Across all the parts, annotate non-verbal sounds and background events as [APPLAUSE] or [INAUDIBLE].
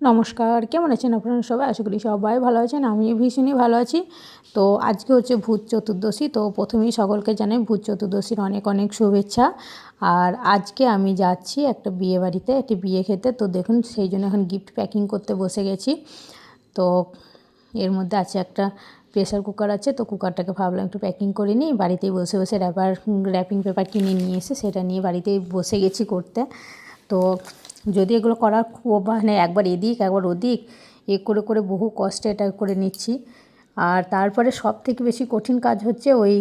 নমস্কার, কেমন আছেন আপনারা সবাই? আশা করি সবাই ভালো আছেন আমি ভীষণই ভালো আছি। তো আজকে হচ্ছে ভূত চতুর্দশী, তো প্রথমেই সকলকে জানাই ভূত চতুর্দশীর অনেক অনেক শুভেচ্ছা। আর আজকে আমি যাচ্ছি একটা বিয়ে বাড়িতে, একটি বিয়ে খেতে। তো দেখুন, সেই জন্য এখন গিফট প্যাকিং করতে বসে গেছি। তো এর মধ্যে আছে একটা প্রেশার কুকার আছে, তো কুকারটাকে ভাবলাম একটু প্যাকিং করে নিই। বাড়িতেই বসে বসে র্যাপার র্যাপিং পেপার কিনে নিয়ে এসে সেটা নিয়ে বাড়িতেই বসে গেছি করতে। তো যদি এগুলো করার খুব মানে একবার এদিক, একবার ওদিক, এ করে করে বহু কষ্টে এটা করে নিচ্ছি। আর তারপরে সব থেকে বেশি কঠিন কাজ হচ্ছে ওই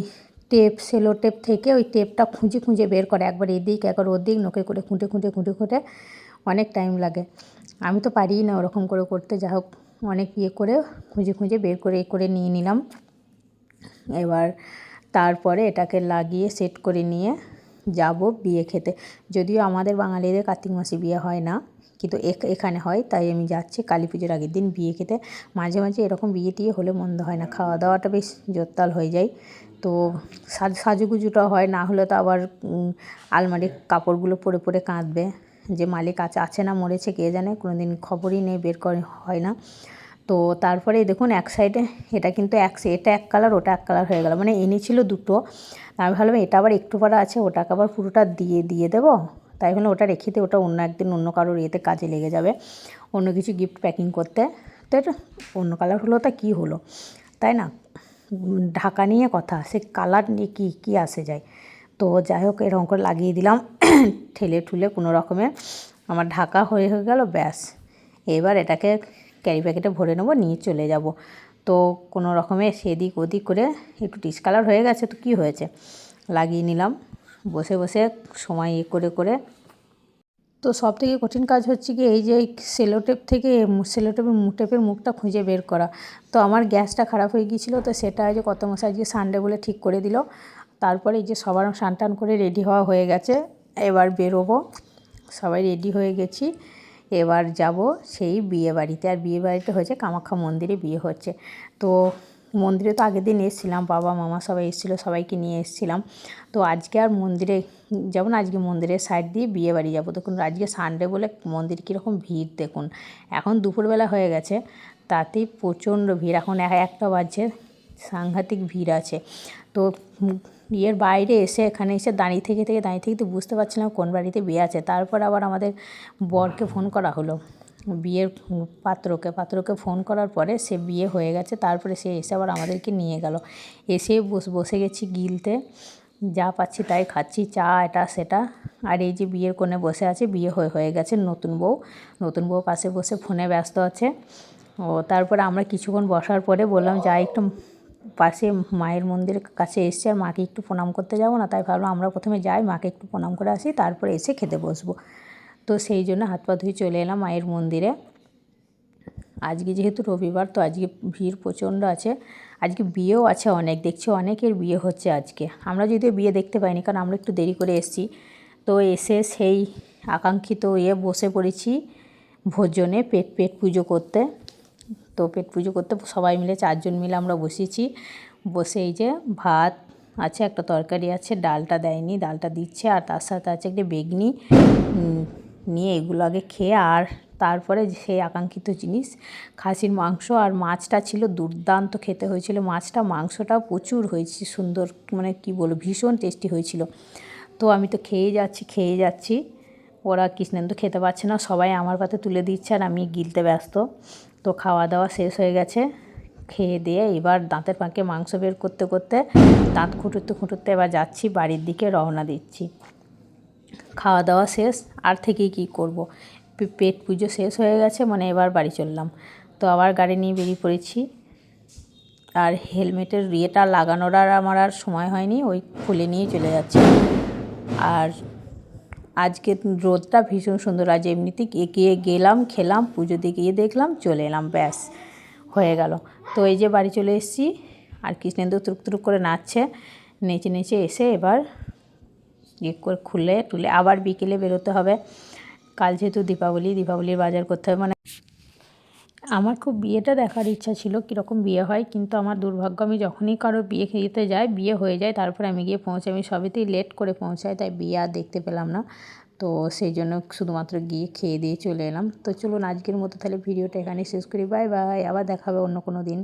টেপ, সেলো টেপ থেকে ওই টেপটা খুঁজে খুঁজে বের করে। একবার এদিক, একবার ওদিক নোকে করে খুঁটে খুঁটে খুঁটে খুঁটে অনেক টাইম লাগে। আমি তো পারিই না ওরকম করে করতে। যা হোক, অনেক ইয়ে করে খুঁজে খুঁজে বের করে, এ করে নিয়ে নিলাম। এবার তারপরে এটাকে লাগিয়ে সেট করে নিয়ে যাব বিয়ে খেতে। যদিও আমাদের বাঙালিদের কার্তিক মাসে বিয়ে হয় না, কিন্তু এখানে হয়, তাই আমি যাচ্ছি কালী পুজোর আগের দিন বিয়ে খেতে। মাঝে মাঝে এরকম বিয়ে টিয়ে হলে মন্দ হয় না খাওয়া দাওয়াটা বেশ জোরতাল হয়ে যায়। তো সাজ, সাজুগুজুটা হয়, না হলে তো আবার আলমারির কাপড়গুলো পরে পরে কাঁদবে। যে মালিক আছে আছে না মরেছে, কে জানে? কোনো দিন খবরই নেই, বের করে, হয় না। তো তারপরে দেখুন এক সাইডে এটা কিন্তু এক এটা এক কালার ওটা এক কালার হয়ে গেল। মানে এনেছিল দুটো। আমি ভাবলাম এটা আবার একটু পারা আছে, ওটাকে আবার পুরোটা দিয়ে দিয়ে দেবো। তাই ভাবলাম ওটা রেখে দিয়ে ওটা অন্য একদিন অন্য কারোর ইয়েতে কাজে লেগে যাবে। অন্য কিছু গিফট প্যাকিং করতে। তো এটা অন্য কালার হলো তা কী হলো? তাই না? ঢাকা নিয়ে কথা, সে কালার নিয়ে কী কী আসে যায়? তো যাই হোক, এরকম করে লাগিয়ে দিলাম। [CLEARS THROAT] ঠেলে ঠুলে কোনো রকমে আমার ঢাকা হয়ে হয়ে গেল, ব্যাস। এবার এটাকে ক্যারি প্যাকেটে ভরে নেব, নিয়ে চলে যাব। তো কোনো রকমে সেদিক ওদিক করে একটু ডিসকালার হয়ে গেছে, তো কী হয়েছে? লাগিয়ে নিলাম। বসে বসে সময় ইয়ে করে করে। তো সব থেকে কঠিন কাজ হচ্ছে কি এই যে সেলোটেপ থেকে সেলোটেপের টেপের মুখটা খুঁজে বের করা। তো আমার গ্যাসটা খারাপ হয়ে গিয়েছিল, তো সেটা যে কত মশাই আজকে সানডে বলে ঠিক করে দিল। তারপরে এই যে সবার সান টান করে রেডি হওয়া হয়ে গেছে, এবার বেরোবো। সবাই রেডি হয়ে গেছি। এবার যাব সেই বিয়ে বাড়িতে। আর বিয়ে বাড়িতে হয়েছে কামাখ্যা মন্দিরে বিয়ে হচ্ছে। তো মন্দিরে তো আগের দিন এসেছিলাম, বাবা, মামা সবাই এসেছিল, সবাইকে নিয়ে এসেছিলাম। তো আজকে আর মন্দিরে যেমন আজকে মন্দিরের সাইড দিয়ে বিয়ে বাড়ি যাব। দেখুন, আজকে সানডে বলে মন্দির কীরকম ভিড়, দেখুন। এখন দুপুরবেলা হয়ে গেছে তাতেই প্রচণ্ড ভিড়। এখন একটা বাজছে, সাংঘাতিক ভিড় আছে। তো বিয়ের বাইরে এসে এখানে এসে দাঁড়িয়ে থেকে থেকে দাঁড়িয়ে থেকে বুঝতে পারছিলাম কোন বাড়িতে বিয়ে আছে। তারপর আবার আমাদের বরকে ফোন করা হলো। বিয়ের পাত্রকে পাত্রকে ফোন করার পরে সে বিয়ে হয়ে গেছে। তারপরে সে এসে আবার আমাদেরকে নিয়ে গেল। এসে বসে গেছি গিলতে। যা পাচ্ছি তাই খাচ্ছি, চা এটা সেটা। আর এই যে বিয়ের কোণে বসে আছে, বিয়ে হয়ে হয়ে গেছে নতুন বউ। নতুন বউ পাশে বসে ফোনে ব্যস্ত আছে। ও তারপরে আমরা কিছুক্ষণ বসার পরে বললাম, যা একটু পাশে মায়ের মন্দিরের কাছে এসছে আর মাকে একটু প্রণাম করতে যাব না, তাই ভাবলাম আমরা প্রথমে যাই, মাকে একটু প্রণাম করে আসি, তারপরে এসে খেতে বসবো। তো সেই জন্য হাত পা ধুয়ে চলে এলাম মায়ের মন্দিরে। আজকে যেহেতু রবিবার, তো আজকে ভিড় প্রচণ্ড আছে। আজকে বিয়েও আছে অনেক, দেখছি অনেকের বিয়ে হচ্ছে আজকে। আমরা যদিও বিয়ে দেখতে পাইনি, কারণ আমরা একটু দেরি করে এসেছি। তো এসে সেই আকাঙ্ক্ষিত ইয়ে বসে পড়েছি ভোজনে পেট পেট পুজো করতে। তো পেট পুজো করতে সবাই মিলে চারজন মিলে আমরা বসেছি। বসে এই যে ভাত আছে, একটা তরকারি আছে, ডালটা দেয়নি, ডালটা দিচ্ছে আর তার সাথে আছে একটা বেগনি। নিয়ে এগুলো আগে খেয়ে আর তারপরে সেই আকাঙ্ক্ষিত জিনিস, খাসির মাংস আর মাছটা ছিল দুর্দান্ত, খেতে হয়েছিল মাছটা। মাংসটাও প্রচুর হয়েছে, সুন্দর মানে কি বলব, ভীষণ টেস্টি হয়েছিল। তো আমি তো খেয়ে যাচ্ছি খেয়ে যাচ্ছি। ওরা কৃষ্ণেন্দু খেতে পারছে না, সবাই আমার পাতে তুলে দিচ্ছে আর আমি গিলতে ব্যস্ত। তো খাওয়া দাওয়া শেষ হয়ে গেছে। খেয়ে দিয়ে এবার দাঁতের পাঁকে মাংস বের করতে করতে দাঁত খুঁটুতে খুঁটুতে এবার যাচ্ছি, বাড়ির দিকে রওনা দিচ্ছি। খাওয়া দাওয়া শেষ, আর থেকেই কী করব। পেট পুজো শেষ হয়ে গেছে মানে এবার বাড়ি চললাম। তো আবার গাড়ি নিয়ে বেরিয়ে পড়েছি। আর হেলমেটের ইয়েটা লাগানোর আর আমার আর সময় হয়নি, ওই খুলে নিয়ে চলে যাচ্ছি। আর আজকে রোদটা ভীষণ সুন্দর, আজ এমনিতে গিয়ে গেলাম, খেলাম পুজো দিয়ে গিয়ে দেখলাম, চলে এলাম, ব্যাস, হয়ে গেল। তো এই যে বাড়ি চলে এসেছি, আর কৃষ্ণেন্দু তুরুক তুরুক করে নাচছে, নেচে নেচে এসে এবার ইয়ে করে খুলে টুলে আবার বিকেলে বেরোতে হবে। কাল যেহেতু দীপাবলি, দীপাবলির বাজার করতে হবে মানে আমার খুব বিয়েটা দেখার ইচ্ছা ছিল কীরকম বিয়ে হয়, কিন্তু আমার দুর্ভাগ্য আমি যখনই কারও বিয়ে খেতে যাই, বিয়ে হয়ে যায়, তারপরে আমি গিয়ে পৌঁছাই। আমি সবেতেই লেট করে পৌঁছাই, তাই বিয়ে আর দেখতে পেলাম না। তো সেই জন্য শুধুমাত্র গিয়ে খেয়ে দিয়ে চলে এলাম। তো চলুন আজকের মতো তাহলে ভিডিওটা এখানে শেষ করি। বাই বাই আবার দেখাবে অন্য কোনো দিন।